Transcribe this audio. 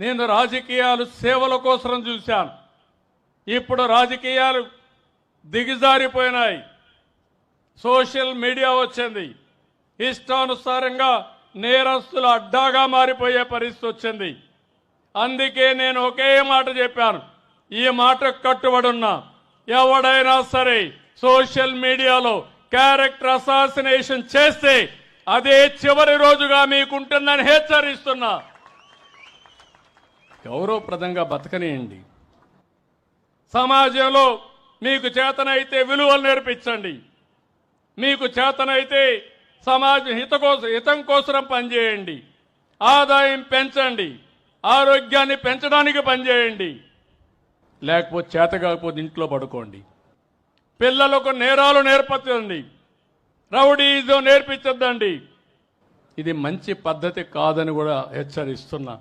నేను రాజకీయాలు సేవల కోసం చూశాను. ఇప్పుడు రాజకీయాలు దిగజారిపోయినాయి. సోషల్ మీడియా వచ్చింది. ఇష్టానుసారంగా నేరస్తుల అడ్డాగా మారిపోయే పరిస్థితి వచ్చింది. అందుకే నేను ఒకే మాట చెప్పాను. ఈ మాట కట్టుబడున్నా. ఎవడైనా సరే సోషల్ మీడియాలో క్యారెక్టర్ అసాసినేషన్ చేస్తే అదే చివరి రోజుగా మీకుంటుందని హెచ్చరిస్తున్నా. గౌరవప్రదంగా బతకనియండి. సమాజంలో మీకు చేతనైతే విలువలు నేర్పించండి. మీకు చేతనైతే సమాజ హిత కోసం హితం కోసం పనిచేయండి. ఆదాయం పెంచండి. ఆరోగ్యాన్ని పెంచడానికి పనిచేయండి. లేకపోతే చేత కాకపోతే ఇంట్లో పడుకోండి. పిల్లలకు నేరాలు నేర్పచ్చండి రౌడీజం నేర్పించద్దండి. ఇది మంచి పద్ధతి కాదని కూడా హెచ్చరిస్తున్నా.